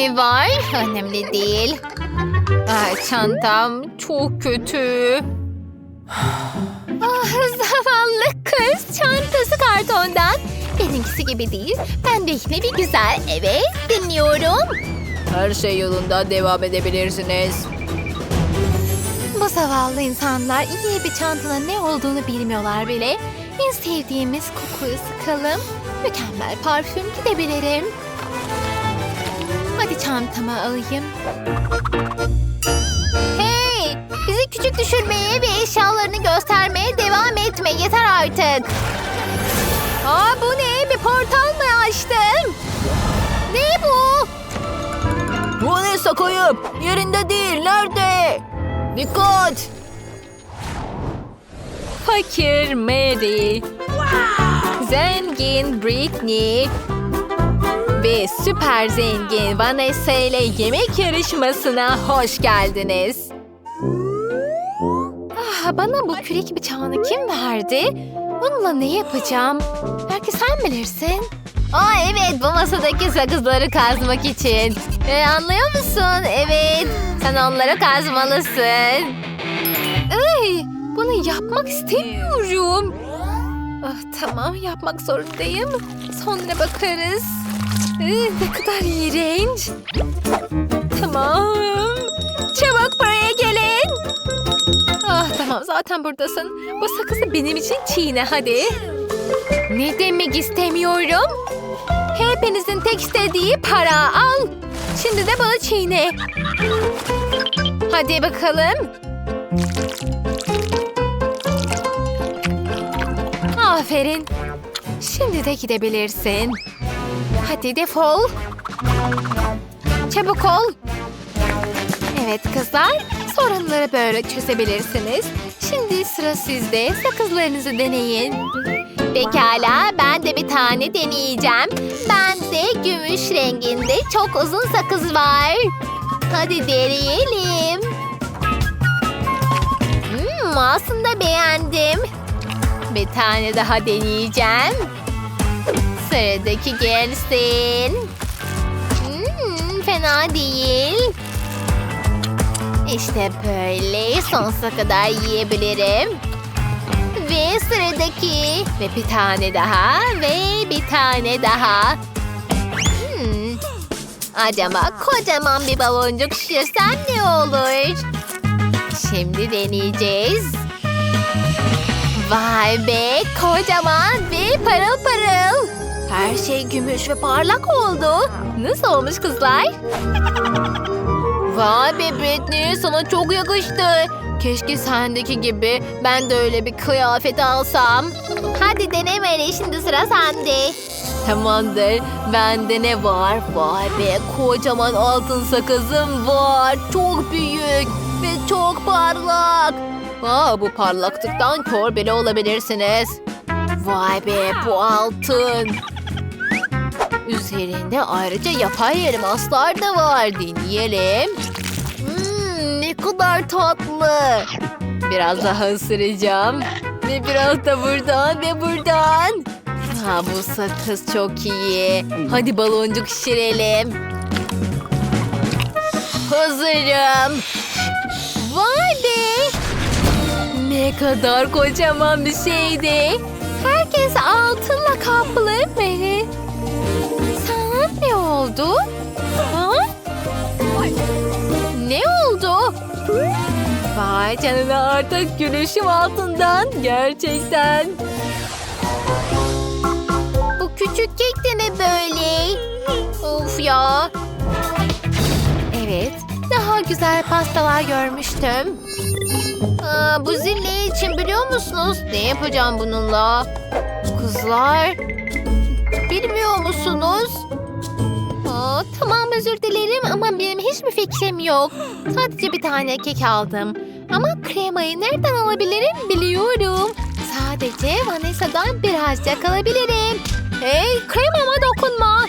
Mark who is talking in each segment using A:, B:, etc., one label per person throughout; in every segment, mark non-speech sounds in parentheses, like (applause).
A: ne var? Önemli değil. Ay, çantam çok kötü. Ah, zavallı kız. Çantası kartondan. Benimkisi gibi değil. Ben yine bir güzel. Evet, dinliyorum.
B: Her şey yolunda devam edebilirsiniz.
A: Bu zavallı insanlar iyi bir çantanın ne olduğunu bilmiyorlar bile. En sevdiğimiz kokuyu sıkalım. Mükemmel parfüm gidebilirim. Hadi çantamı alayım. Hey! Bizi küçük düşürmeye ve eşyalarını göstermeye devam etme. Yeter artık. Aa bu ne? Bir portal mı açtım? Ne bu?
B: Vanessa kayıp. Yerinde değil. Nerede? Dikkat. Fakir Mary. Zengin Britney. Ve süper zengin Vanessa ile yemek yarışmasına hoş geldiniz.
A: Ah, bana bu kürek bıçağını kim verdi? Bununla ne yapacağım? Belki sen bilirsin. Aa evet bu masadaki sakızları kazmak için. Ee, anlıyor musun? Evet. Sen onları kazmalısın. Ay, bunu yapmak istemiyorum. Ah, tamam yapmak zorundayım. Sonra bakarız. Ee, ne kadar iğrenç. Tamam. Çabuk buraya gelin. Ah tamam zaten buradasın. Bu sakızı benim için çiğne hadi. Ne demek istemiyorum? Hepinizin tek istediği para al. Şimdi de bunu çiğne. Hadi bakalım. Aferin. Şimdi de gidebilirsin. Hadi defol. Çabuk ol. Evet kızlar, sorunları böyle çözebilirsiniz. Şimdi sıra sizde. Sakızlarınızı deneyin. Pekala, ben de bir tane deneyeceğim. Bende gümüş renginde çok uzun sakız var. Hadi deneyelim. Hmm, aslında beğendim. Bir tane daha deneyeceğim. Sıradaki gelsin. Hmm, fena değil. İşte böyle sonsuza kadar yiyebilirim. Ve sıradaki ve bir tane daha ve bir tane daha. Hmm. Acaba kocaman bir baloncuk şişirsem ne olur? Şimdi deneyeceğiz. Vay be kocaman ve parıl parıl. Her şey gümüş ve parlak oldu. Nasıl olmuş kızlar? (laughs) Vay be Britney sana çok yakıştı. Keşke sendeki gibi ben de öyle bir kıyafet alsam. Hadi deneme şimdi sıra sende.
B: Tamamdır. Bende ne var? Vay be kocaman altın sakızım var. Çok büyük ve çok parlak. Aa, bu parlaklıktan kör bile olabilirsiniz. Vay be bu altın. Üzerinde ayrıca yapay elmaslar da var. Deneyelim. Hmm, ne kadar tatlı. Biraz daha ısıracağım. Ve biraz da buradan ve buradan. Ha, bu sakız çok iyi. Hadi baloncuk şişirelim. Hazırım. Vay be. Ne kadar kocaman bir şeydi.
A: Herkes altınla kaplı
B: Vay canına artık gülüşüm altından. Gerçekten.
A: Bu küçük kek de ne böyle? Of ya. Evet, daha güzel pastalar görmüştüm. Aa, bu zil ne için biliyor musunuz? Ne yapacağım bununla? Kızlar, bilmiyor musunuz? Aa, tamam özür dilerim ama benim hiçbir fikrim yok. Sadece bir tane kek aldım. Ama kremayı nereden alabilirim biliyorum. Sadece Vanessa'dan birazcık alabilirim. Hey kremama dokunma.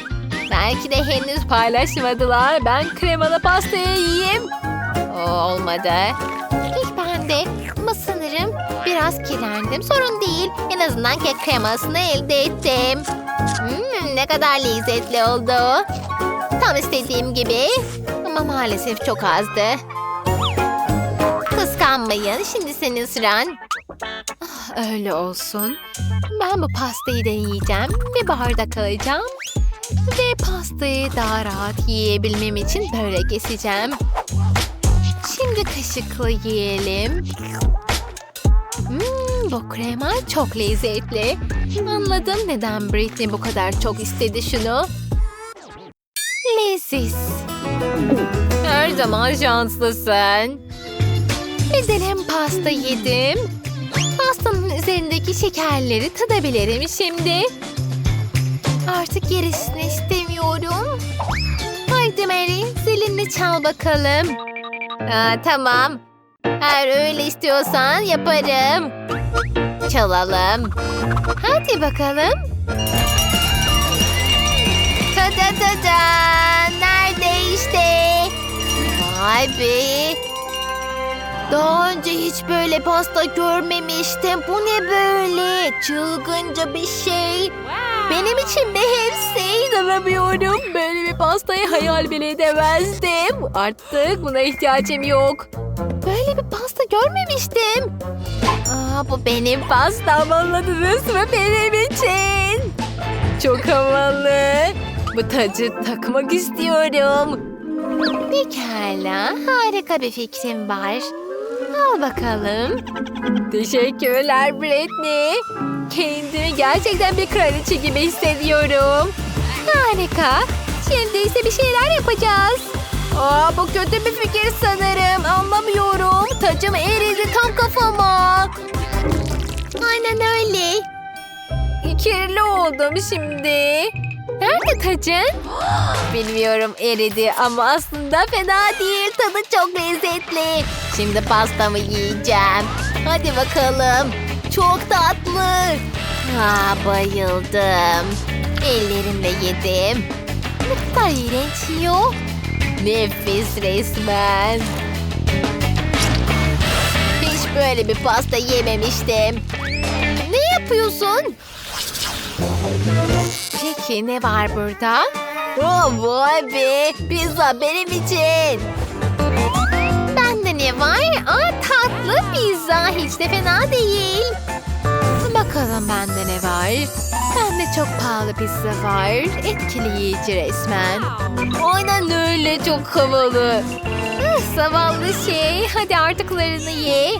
A: Belki de henüz paylaşmadılar. Ben kremalı pastayı yiyeyim. Olmadı. İlk bende ama sanırım biraz kirlendim. Sorun değil. En azından kek kremasını elde ettim. Hmm, ne kadar lezzetli oldu. Tam istediğim gibi. Ama maalesef çok azdı. Kıskanmayın. Şimdi senin sıran. Ah, öyle olsun. Ben bu pastayı deneyeceğim ve bardak alacağım. Ve pastayı daha rahat yiyebilmem için böyle keseceğim. Şimdi kaşıkla yiyelim. Hmm, bu krema çok lezzetli. Anladım neden Britney bu kadar çok istedi şunu. Leziz. Her zaman şanslısın. Bir pasta yedim. Pastanın üzerindeki şekerleri tadabilirim şimdi. Artık gerisini istemiyorum. Haydi Mary, zilini çal bakalım. Aa, tamam. Eğer öyle istiyorsan yaparım. Çalalım. Hadi bakalım. Tada tada. Nerede işte? Vay be. Daha önce hiç böyle pasta görmemiştim. Bu ne böyle? Çılgınca bir şey. Benim için de hepsi. İnanamıyorum. Böyle bir pastayı hayal bile edemezdim. Artık buna ihtiyacım yok. Böyle bir pasta görmemiştim. Aa, bu benim pastam anladınız mı benim için? Çok havalı. Bu tacı takmak istiyorum. Pekala, harika bir fikrim var. Al bakalım. Teşekkürler Britney. Kendimi gerçekten bir kraliçe gibi hissediyorum. Harika. Şimdi ise bir şeyler yapacağız. Aa, bu kötü bir fikir sanırım. Anlamıyorum. Tacım eridi tam kafama. Aynen öyle. Kirli oldum şimdi. Nerede tacın? (gasps) Bilmiyorum eridi ama aslında fena değil. Tadı çok lezzetli. Şimdi pastamı yiyeceğim. Hadi bakalım. Çok tatlı. Ha, bayıldım. Ellerimle yedim. Ne kadar iğrenç yiyor. Nefis resmen. Hiç böyle bir pasta yememiştim. Ne yapıyorsun? Peki ne var burada? Oh, vay be! Pizza benim için. Hiç de fena değil. Bakalım bende ne var? Bende çok pahalı pizza var. Etkileyici resmen. Aynen öyle çok havalı. Ah, zavallı şey. Hadi artıklarını ye.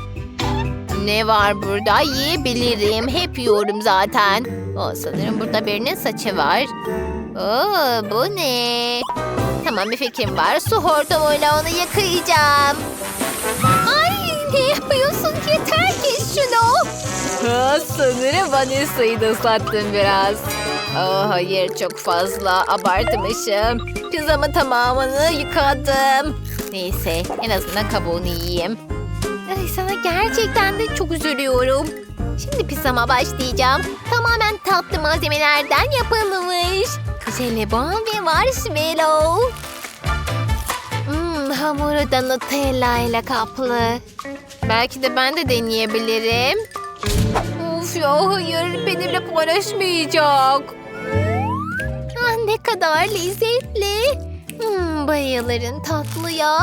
A: Ne var burada? Yiyebilirim. Hep yiyorum zaten. O sanırım burada birinin saçı var. Oo, bu ne? Tamam bir fikrim var. Su hortumuyla onu yıkayacağım. Ay ne yapıyorsun? Ha, sanırım Vanessa'yı da ıslattım biraz. Oh, hayır çok fazla abartmışım. Pizzamın tamamını yıkadım. Neyse en azından kabuğunu yiyeyim. Ay, sana gerçekten de çok üzülüyorum. Şimdi pizzama başlayacağım. Tamamen tatlı malzemelerden yapılmış. Jelibon ve marshmallow. Hmm, hamuru da Nutella ile kaplı. Belki de ben de deneyebilirim. Of ya hayır benimle paylaşmayacak. Ah, ne kadar lezzetli. Hmm, bayılırım tatlıya.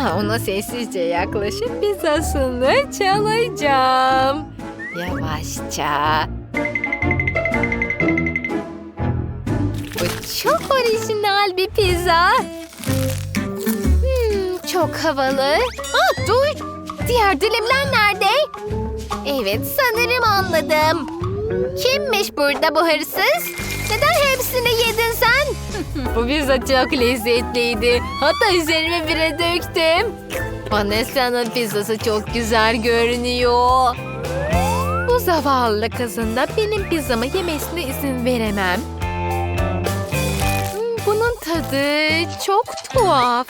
A: Ah, Ona sessizce yaklaşıp pizzasını çalacağım. Yavaşça. Bu çok orijinal bir pizza. Hmm, çok havalı. Aa, dur. Diğer dilimler nerede? Evet sanırım anladım. Kimmiş burada bu hırsız? Neden hepsini yedin sen? (laughs) bu pizza çok lezzetliydi. Hatta üzerime bire döktüm. Vanessa'nın pizzası çok güzel görünüyor. Bu zavallı kızın da benim pizzamı yemesine izin veremem. Hmm, Bunun tadı çok tuhaf.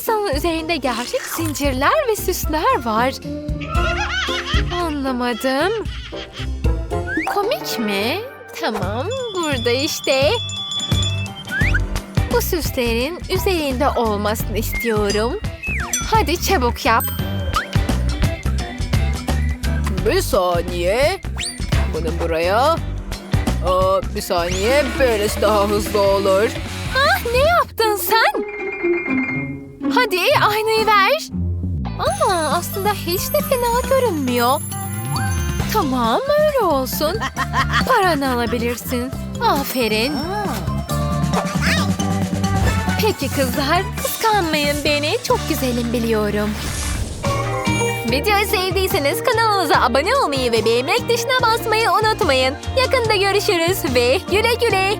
A: Pizzanın üzerinde gerçek zincirler ve süsler var. Anlamadım. Komik mi? Tamam, burada işte. Bu süslerin üzerinde olmasını istiyorum. Hadi çabuk yap. Bir saniye. Bunu buraya. Aa, bir saniye. Böylesi daha hızlı olur. Ah, Ne yaptın sen? Hadi aynayı ver. Aa, aslında hiç de fena görünmüyor. Tamam öyle olsun. Paranı alabilirsin. Aferin. Peki kızlar kıskanmayın beni. Çok güzelim biliyorum. Videoyu sevdiyseniz kanalımıza abone olmayı ve beğenmek tuşuna basmayı unutmayın. Yakında görüşürüz ve güle güle.